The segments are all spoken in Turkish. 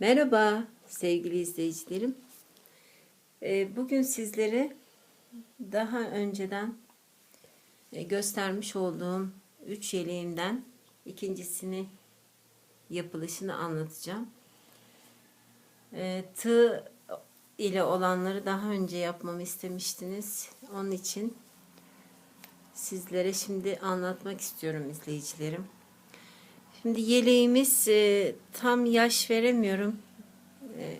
Merhaba sevgili izleyicilerim. Ee, Bugün sizlere daha önceden e, göstermiş olduğum üç yeleğimden ikincisini yapılışını anlatacağım. Ee, Tığ ile olanları daha önce yapmamı istemiştiniz. Onun için sizlere şimdi anlatmak istiyorum izleyicilerim. Şimdi yeleğimiz e, tam yaş veremiyorum. E,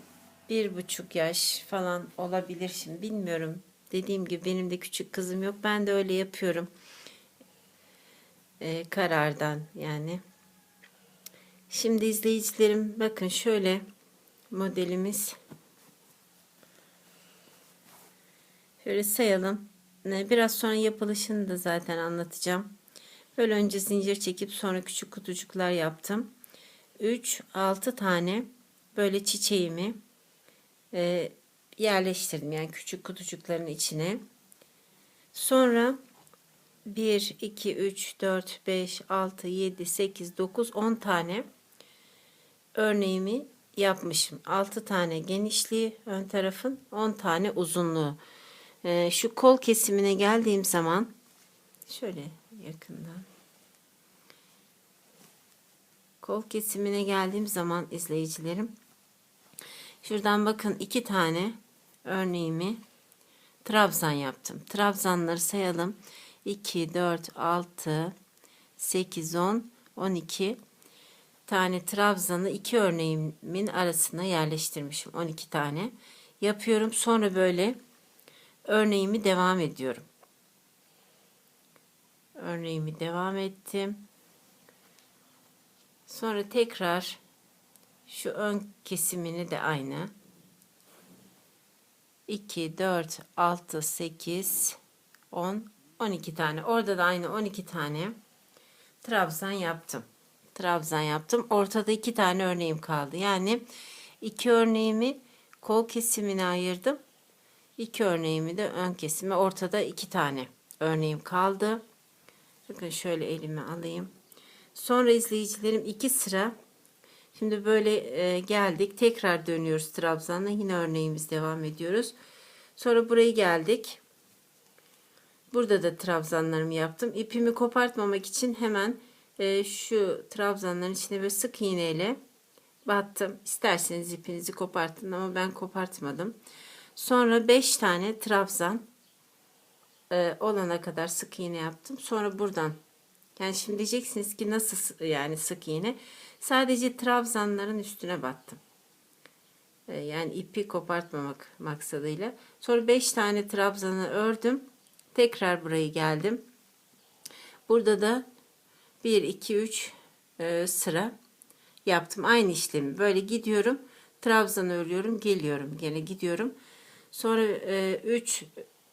bir buçuk yaş falan olabilir şimdi bilmiyorum. Dediğim gibi benim de küçük kızım yok. Ben de öyle yapıyorum. E, karardan yani. Şimdi izleyicilerim bakın şöyle modelimiz. Şöyle sayalım. E, Biraz sonra yapılışını da zaten anlatacağım. Böyle önce zincir çekip sonra küçük kutucuklar yaptım. 3 6 tane böyle çiçeğimi e, yerleştirdim yani küçük kutucukların içine. Sonra 1 2 3 4 5 6 7 8 9 10 tane örneğimi yapmışım. 6 tane genişliği ön tarafın 10 tane uzunluğu. E, şu kol kesimine geldiğim zaman şöyle yakından kol kesimine geldiğim zaman izleyicilerim şuradan bakın iki tane örneğimi trabzan yaptım. Trabzanları sayalım. 2, 4, 6, 8, 10, 12 tane trabzanı iki örneğimin arasına yerleştirmişim. 12 tane yapıyorum. Sonra böyle örneğimi devam ediyorum. Örneğimi devam ettim. Sonra tekrar şu ön kesimini de aynı. 2, 4, 6, 8, 10, 12 tane. Orada da aynı 12 tane trabzan yaptım. Trabzan yaptım. Ortada iki tane örneğim kaldı. Yani iki örneğimi kol kesimine ayırdım. İki örneğimi de ön kesime. Ortada iki tane örneğim kaldı. Bakın şöyle elime alayım. Sonra izleyicilerim iki sıra şimdi böyle e, geldik. Tekrar dönüyoruz trabzanla. Yine örneğimiz devam ediyoruz. Sonra burayı geldik. Burada da trabzanlarımı yaptım. İpimi kopartmamak için hemen e, şu trabzanların içine böyle sık iğneyle battım. İsterseniz ipinizi kopartın ama ben kopartmadım. Sonra 5 tane trabzan e, olana kadar sık iğne yaptım. Sonra buradan yani şimdi diyeceksiniz ki nasıl yani sık iğne? Sadece trabzanların üstüne battım. E, yani ipi kopartmamak maksadıyla. Sonra 5 tane trabzanı ördüm. Tekrar burayı geldim. Burada da 1 2 3 sıra yaptım. Aynı işlemi böyle gidiyorum. Trabzanı örüyorum, geliyorum. Gene gidiyorum. Sonra 3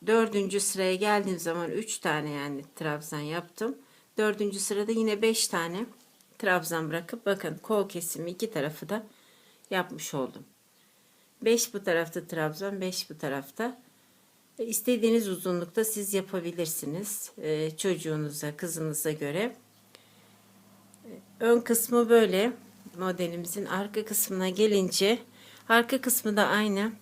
dördüncü sıraya geldiğim zaman 3 tane yani trabzan yaptım. Dördüncü sırada yine 5 tane trabzan bırakıp bakın kol kesimi iki tarafı da yapmış oldum. 5 bu tarafta trabzan 5 bu tarafta. E, istediğiniz uzunlukta siz yapabilirsiniz. E, çocuğunuza kızınıza göre. E, ön kısmı böyle modelimizin arka kısmına gelince arka kısmı da aynı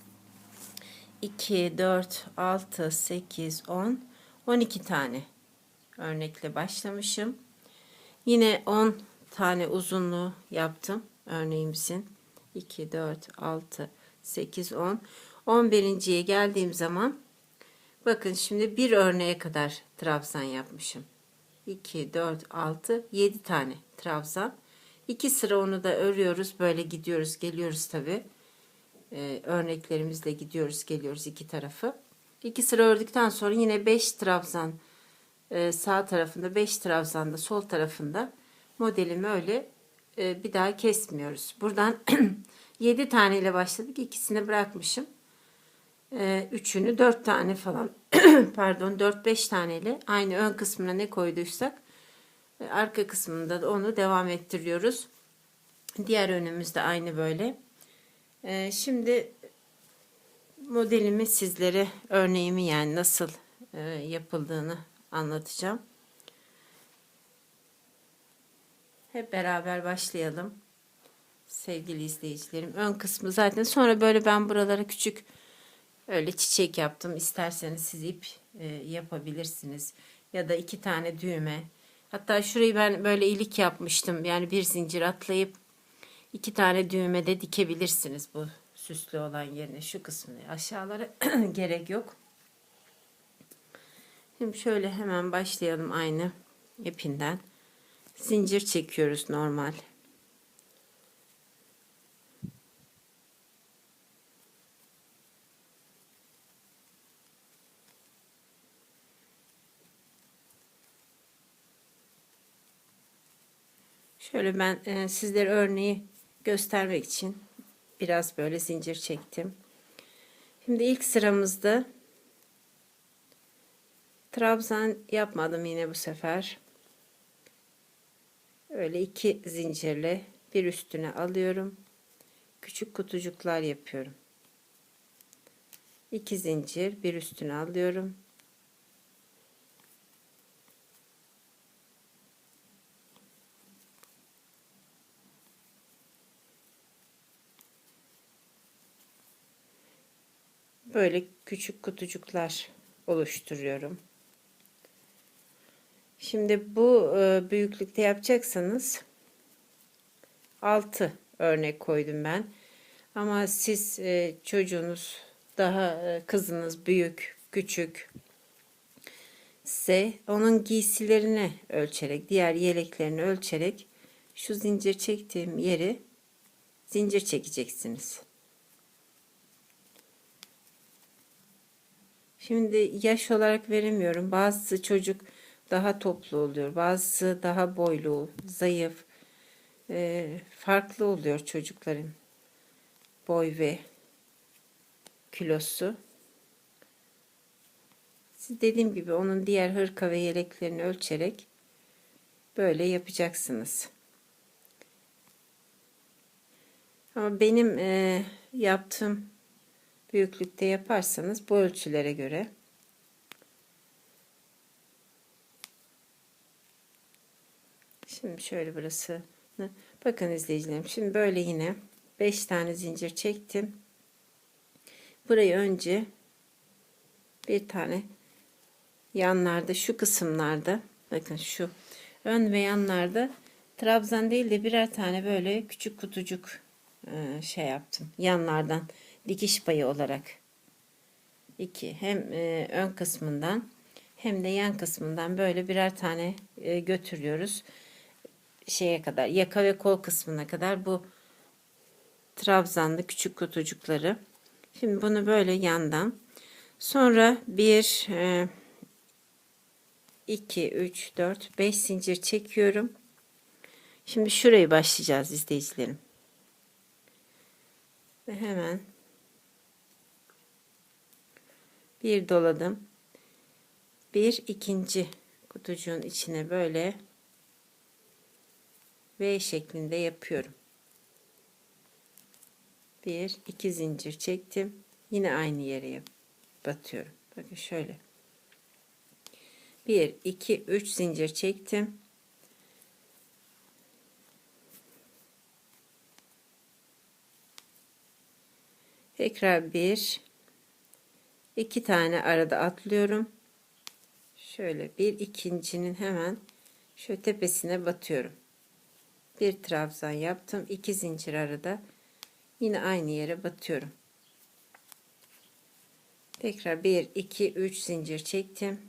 2 4 6 8 10 12 tane örnekle başlamışım. Yine 10 tane uzunluğu yaptım örneğimizin. 2, 4, 6, 8, 10. 11.ye geldiğim zaman bakın şimdi bir örneğe kadar trabzan yapmışım. 2, 4, 6, 7 tane trabzan. 2 sıra onu da örüyoruz. Böyle gidiyoruz geliyoruz tabi. Ee, örneklerimizle gidiyoruz geliyoruz iki tarafı. 2 sıra ördükten sonra yine 5 trabzan e, sağ tarafında 5 trabzan da sol tarafında modelimi öyle e, bir daha kesmiyoruz. Buradan 7 tane ile başladık. ikisini bırakmışım. E, üçünü 4 tane falan pardon 4-5 taneyle aynı ön kısmına ne koyduysak e, arka kısmında da onu devam ettiriyoruz. Diğer önümüzde aynı böyle. E, şimdi modelimi sizlere örneğimi yani nasıl e, yapıldığını anlatacağım. Hep beraber başlayalım. sevgili izleyicilerim. Ön kısmı zaten sonra böyle ben buralara küçük öyle çiçek yaptım. İsterseniz siz ip e, yapabilirsiniz. Ya da iki tane düğme. Hatta şurayı ben böyle ilik yapmıştım. Yani bir zincir atlayıp iki tane düğme de dikebilirsiniz bu süslü olan yerine. Şu kısmını aşağılara gerek yok. Şimdi şöyle hemen başlayalım aynı ipinden. Zincir çekiyoruz normal. Şöyle ben e, sizlere örneği göstermek için biraz böyle zincir çektim. Şimdi ilk sıramızda trabzan yapmadım yine bu sefer. Öyle iki zincirle bir üstüne alıyorum. Küçük kutucuklar yapıyorum. İki zincir bir üstüne alıyorum. Böyle küçük kutucuklar oluşturuyorum. Şimdi bu e, büyüklükte yapacaksanız 6 örnek koydum ben. Ama siz e, çocuğunuz daha e, kızınız büyük, küçük ise onun giysilerini ölçerek, diğer yeleklerini ölçerek şu zincir çektiğim yeri zincir çekeceksiniz. Şimdi yaş olarak veremiyorum. Bazısı çocuk daha toplu oluyor. Bazısı daha boylu, zayıf. E, farklı oluyor çocukların boy ve kilosu. Siz dediğim gibi onun diğer hırka ve yeleklerini ölçerek böyle yapacaksınız. Ama benim e, yaptığım büyüklükte yaparsanız bu ölçülere göre Şimdi şöyle burası. Bakın izleyicilerim. Şimdi böyle yine 5 tane zincir çektim. Burayı önce bir tane yanlarda şu kısımlarda bakın şu ön ve yanlarda trabzan değil de birer tane böyle küçük kutucuk e, şey yaptım. Yanlardan dikiş payı olarak. 2 hem e, ön kısmından hem de yan kısmından böyle birer tane e, götürüyoruz. Şeye kadar yaka ve kol kısmına kadar bu trabzanlı küçük kutucukları. Şimdi bunu böyle yandan sonra 1 2 3 4 5 zincir çekiyorum. Şimdi şurayı başlayacağız izleyicilerim. Ve hemen bir doladım. Bir ikinci kutucuğun içine böyle V şeklinde yapıyorum. Bir iki zincir çektim. Yine aynı yere batıyorum. Bakın şöyle. Bir iki üç zincir çektim. Tekrar bir iki tane arada atlıyorum. Şöyle bir ikincinin hemen şu tepesine batıyorum. Bir trabzan yaptım. iki zincir arada. Yine aynı yere batıyorum. Tekrar 1 2 3 zincir çektim.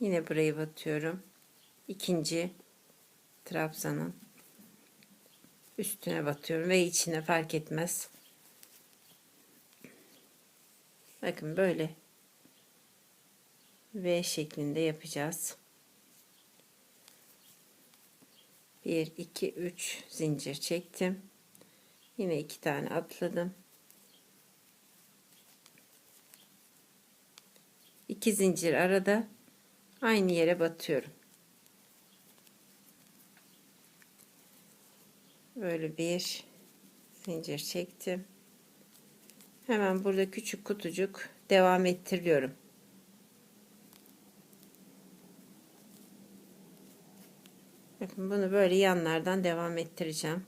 Yine burayı batıyorum. İkinci trabzanın üstüne batıyorum ve içine fark etmez. Bakın böyle V şeklinde yapacağız. 1 2 3 zincir çektim. Yine iki tane atladım. 2 zincir arada aynı yere batıyorum. Böyle bir zincir çektim. Hemen burada küçük kutucuk devam ettiriyorum. Bakın bunu böyle yanlardan devam ettireceğim.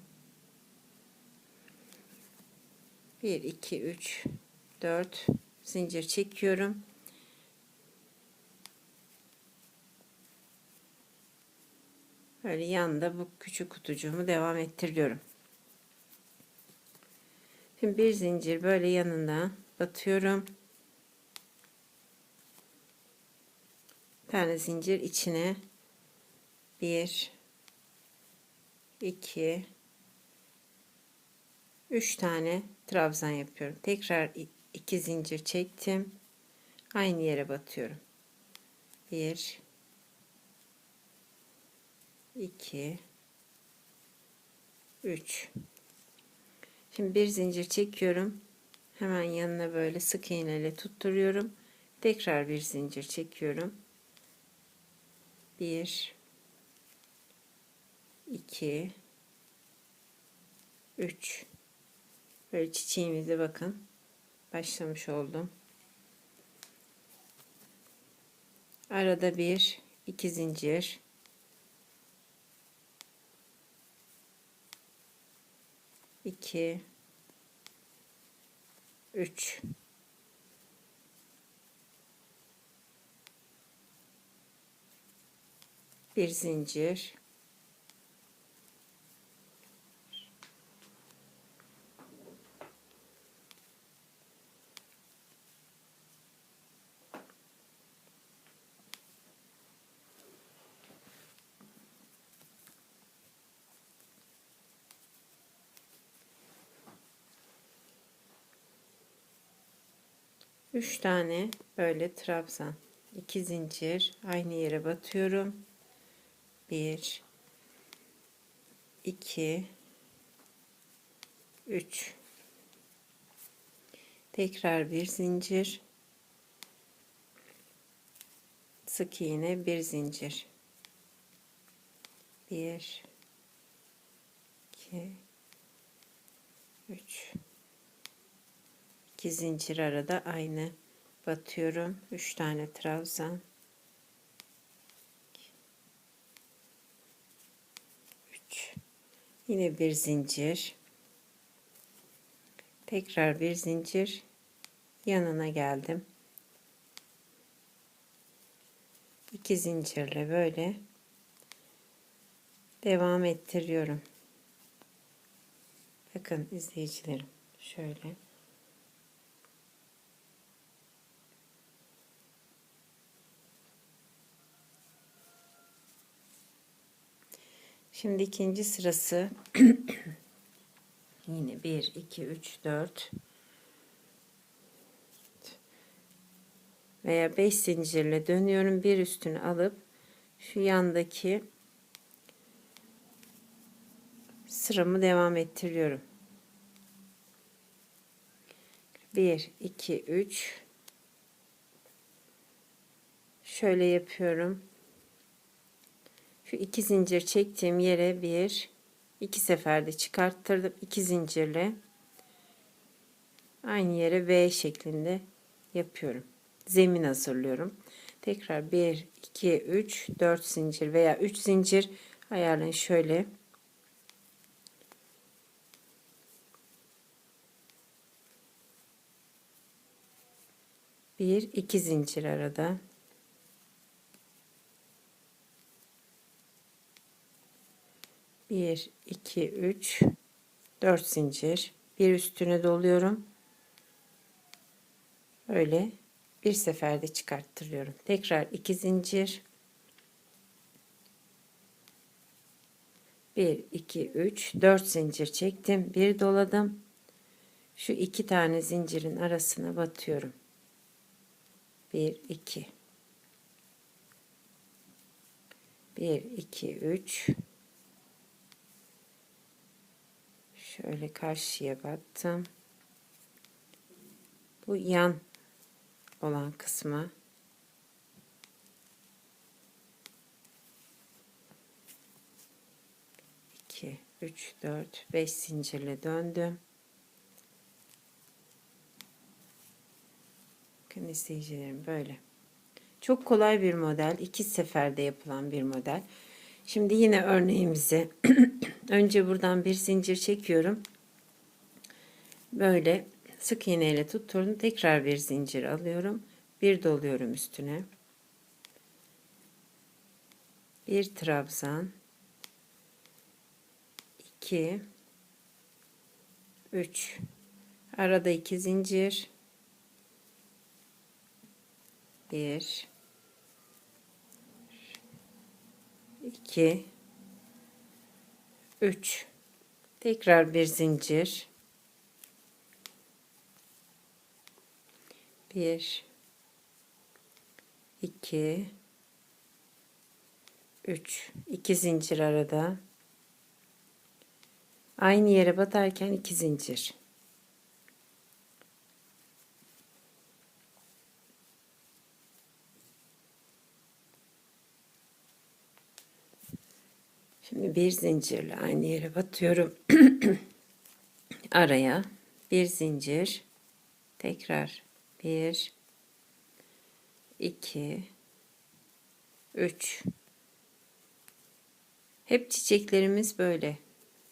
1 2 3 4 zincir çekiyorum. Böyle yanında bu küçük kutucuğumu devam ettiriyorum. Şimdi bir zincir böyle yanında batıyorum. Bir tane zincir içine bir iki üç tane trabzan yapıyorum. Tekrar iki zincir çektim. Aynı yere batıyorum. Bir 2 3 Şimdi bir zincir çekiyorum. Hemen yanına böyle sık iğneyle tutturuyorum. Tekrar bir zincir çekiyorum. 1 2 3 Böyle çiçeğimize bakın. Başlamış oldum. Arada bir iki zincir. 2 3 bir zincir Üç tane böyle trabzan. iki zincir aynı yere batıyorum. Bir, iki, üç. Tekrar bir zincir. Sık iğne bir zincir. Bir, iki, üç. 2 zincir arada aynı. Batıyorum. 3 tane trabzan. 3 yine bir zincir. Tekrar bir zincir. Yanına geldim. 2 zincirle böyle devam ettiriyorum. Bakın izleyicilerim şöyle Şimdi ikinci sırası yine 1 2 3 4 veya 5 zincirle dönüyorum. Bir üstünü alıp şu yandaki sıramı devam ettiriyorum. 1 2 3 şöyle yapıyorum. Şu iki zincir çektiğim yere bir iki seferde çıkarttırdım. iki zincirle aynı yere V şeklinde yapıyorum. Zemin hazırlıyorum. Tekrar 1, 2, 3, 4 zincir veya 3 zincir ayarlayın şöyle. Bir, iki zincir arada. 1 2 3 4 zincir. Bir üstüne doluyorum. Öyle bir seferde çıkarttırıyorum. Tekrar 2 zincir. 1 2 3 4 zincir çektim. Bir doladım. Şu iki tane zincirin arasına batıyorum. 1 2 1 2 3 Şöyle karşıya battım. Bu yan olan kısmı iki, üç, dört, beş zincirle döndüm. Bakın izleyicilerim böyle. Çok kolay bir model. iki seferde yapılan bir model. Şimdi yine örneğimizi önce buradan bir zincir çekiyorum. Böyle sık iğne ile tutturdum. Tekrar bir zincir alıyorum. Bir doluyorum üstüne. Bir trabzan. 2 3 arada iki zincir 1 2 3 tekrar bir zincir. 1 2 3 2 zincir arada. Aynı yere batarken iki zincir Şimdi bir zincirle aynı yere batıyorum. Araya bir zincir. Tekrar bir, iki, üç. Hep çiçeklerimiz böyle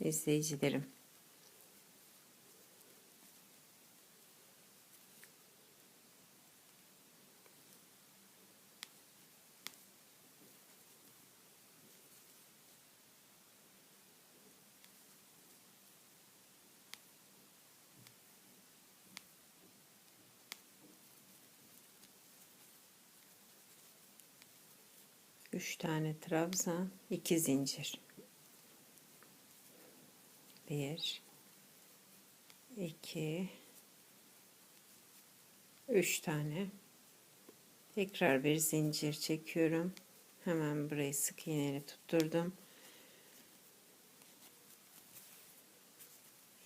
izleyicilerim. Üç tane trabzan, iki zincir. Bir, iki, üç tane. Tekrar bir zincir çekiyorum. Hemen burayı sık iğneyle tutturdum.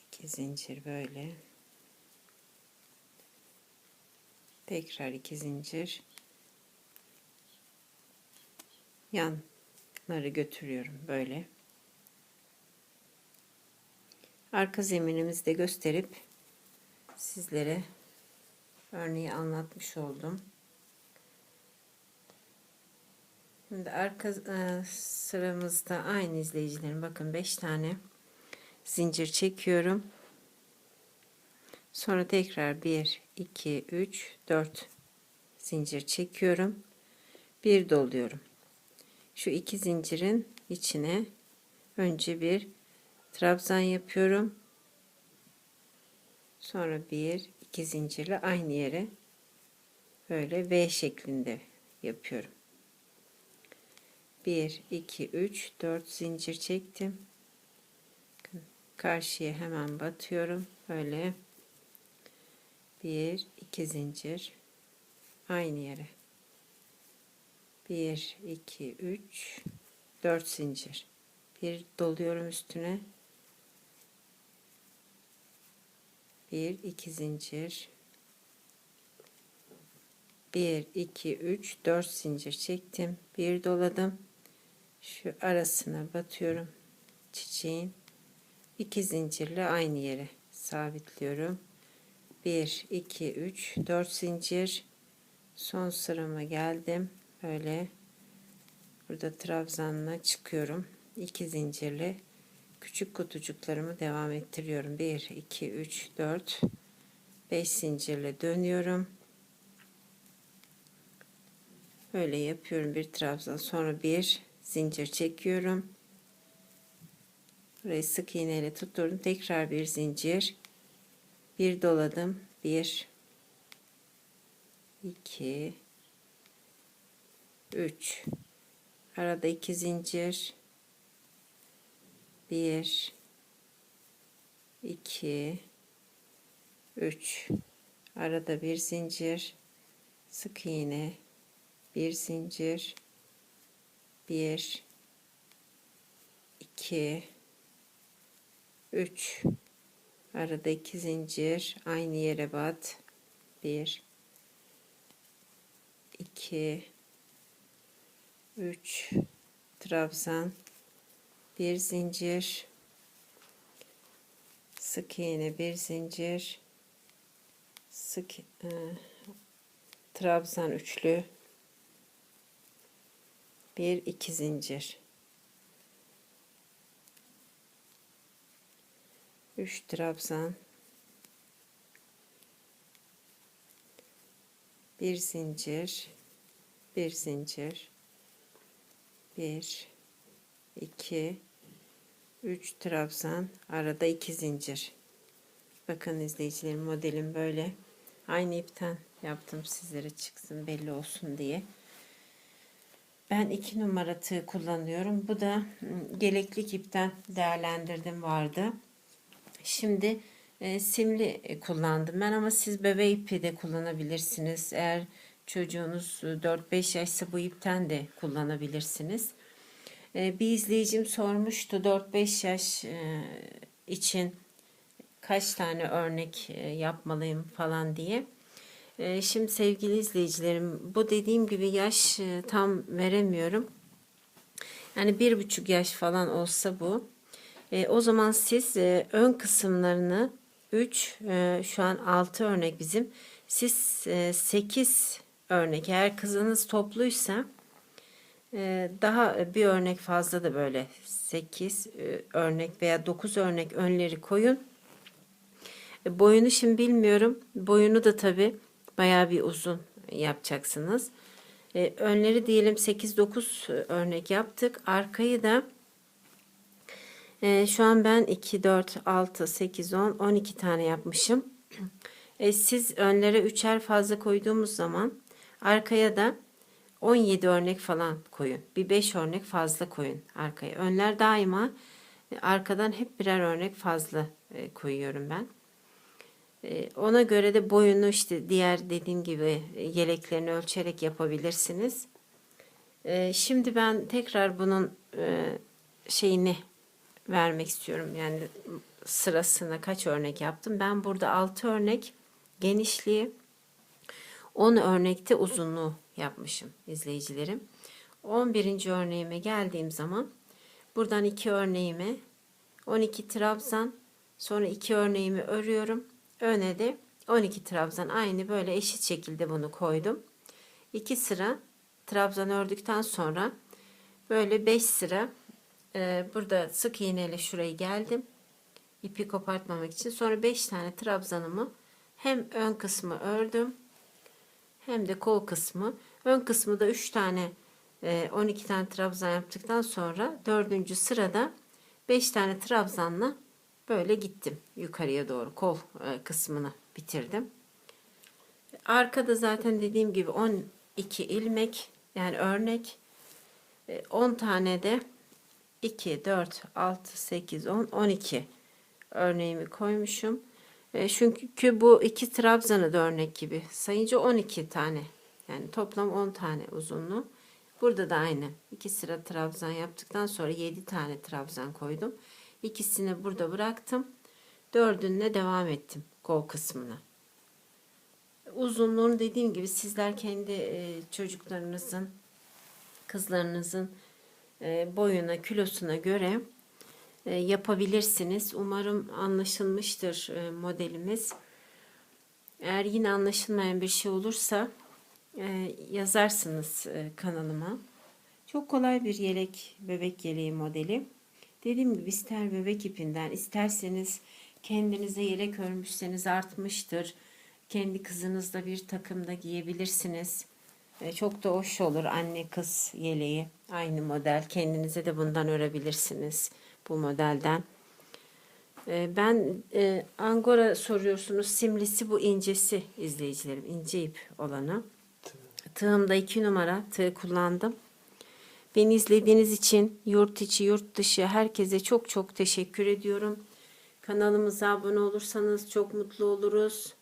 İki zincir böyle. Tekrar iki zincir. Yanları götürüyorum böyle. Arka zeminimizi de gösterip sizlere örneği anlatmış oldum. Şimdi arka e, sıramızda aynı izleyicilerim bakın 5 tane zincir çekiyorum. Sonra tekrar 1 2 3 4 zincir çekiyorum. Bir doluyorum. Şu iki zincirin içine önce bir trabzan yapıyorum. Sonra bir iki zincirle aynı yere böyle V şeklinde yapıyorum. 1 2 3 4 zincir çektim. Karşıya hemen batıyorum. Böyle 1 2 zincir aynı yere. 1 2 3 4 zincir. Bir doluyorum üstüne. 1 2 zincir. 1 2 3 4 zincir çektim. Bir doladım. Şu arasına batıyorum çiçeğin. İki zincirle aynı yere sabitliyorum. 1 2 3 4 zincir. Son sırama geldim böyle. Burada trabzanla çıkıyorum. İki zincirle küçük kutucuklarımı devam ettiriyorum. 1 2 3 4 5 zincirle dönüyorum. Böyle yapıyorum bir trabzan. Sonra bir zincir çekiyorum. Burayı sık iğneyle tutturdum. Tekrar bir zincir. Bir doladım. 1 2 3 arada iki zincir. 1 2 3 arada bir zincir. Sık iğne. Bir zincir. 1 2 3 arada iki zincir. Aynı yere bat. 1 2 3 trabzan bir zincir sık iğne bir zincir sık e, trabzan üçlü bir iki zincir. 3 trabzan bir zincir bir zincir bir, iki, üç trabzan, arada iki zincir. Bakın izleyicilerim modelim böyle. Aynı ipten yaptım sizlere çıksın belli olsun diye. Ben iki numara tığ kullanıyorum. Bu da ım, geleklik ipten değerlendirdim vardı. Şimdi e, simli kullandım ben ama siz bebe ipi de kullanabilirsiniz. Eğer çocuğunuz e, 4-5 yaşsa bu ipten de kullanabilirsiniz. E, bir izleyicim sormuştu 4-5 yaş e, için kaç tane örnek e, yapmalıyım falan diye. E, Şimdi sevgili izleyicilerim bu dediğim gibi yaş e, tam veremiyorum. Yani bir buçuk yaş falan olsa bu. E, o zaman siz e, ön kısımlarını 3 şu an 6 örnek bizim. Siz e, 8 örnek eğer kızınız topluysa e, daha bir örnek fazla da böyle 8 e, örnek veya 9 örnek önleri koyun. E, Boyunu şimdi bilmiyorum. Boyunu da tabi bayağı bir uzun yapacaksınız. Önleri diyelim 8-9 örnek yaptık. Arkayı da şu an ben 2, 4, 6, 8, 10, 12 tane yapmışım. Siz önlere üçer fazla koyduğumuz zaman arkaya da 17 örnek falan koyun. Bir 5 örnek fazla koyun arkaya. Önler daima e, arkadan hep birer örnek fazla e, koyuyorum ben. E, Ona göre de boyunu işte diğer dediğim gibi yeleklerini ölçerek yapabilirsiniz. Şimdi ben tekrar bunun şeyini vermek istiyorum. Yani sırasına kaç örnek yaptım. Ben burada 6 örnek genişliği 10 örnekte uzunluğu yapmışım izleyicilerim. 11. örneğime geldiğim zaman buradan 2 örneğimi 12 trabzan sonra 2 örneğimi örüyorum. Öne de 12 trabzan aynı böyle eşit şekilde bunu koydum. 2 sıra trabzan ördükten sonra böyle 5 sıra e, burada sık iğneyle şurayı geldim. ipi kopartmamak için. Sonra 5 tane trabzanımı hem ön kısmı ördüm hem de kol kısmı. Ön kısmı da 3 tane e, 12 tane trabzan yaptıktan sonra 4. sırada 5 tane trabzanla böyle gittim yukarıya doğru kol e, kısmını bitirdim. Arkada zaten dediğim gibi 12 ilmek yani örnek e, 10 tane de 2, 4, 6, 8, 10, 12 örneğimi koymuşum. E, çünkü bu iki trabzanı da örnek gibi sayınca 12 tane. Yani toplam 10 tane uzunluğu. Burada da aynı. İki sıra trabzan yaptıktan sonra 7 tane trabzan koydum. İkisini burada bıraktım. Dördünle devam ettim kol kısmına. Uzunluğunu dediğim gibi sizler kendi e, çocuklarınızın, kızlarınızın e, boyuna, kilosuna göre yapabilirsiniz. Umarım anlaşılmıştır e, modelimiz. Eğer yine anlaşılmayan bir şey olursa e, yazarsınız e, kanalıma. Çok kolay bir yelek, bebek yeleği modeli. Dediğim gibi ister bebek ipinden, isterseniz kendinize yelek örmüşseniz artmıştır. Kendi kızınızda bir takımda giyebilirsiniz. E, Çok da hoş olur anne kız yeleği. Aynı model. Kendinize de bundan örebilirsiniz bu modelden. E, Ben e, Angora soruyorsunuz. Simlisi bu incesi izleyicilerim. ince ip olanı. Tığımda iki numara tığ kullandım. Beni izlediğiniz için yurt içi yurt dışı herkese çok çok teşekkür ediyorum. Kanalımıza abone olursanız çok mutlu oluruz.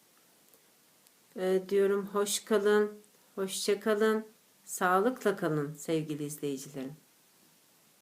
Ee, diyorum hoş kalın, hoşça kalın, sağlıkla kalın sevgili izleyicilerim.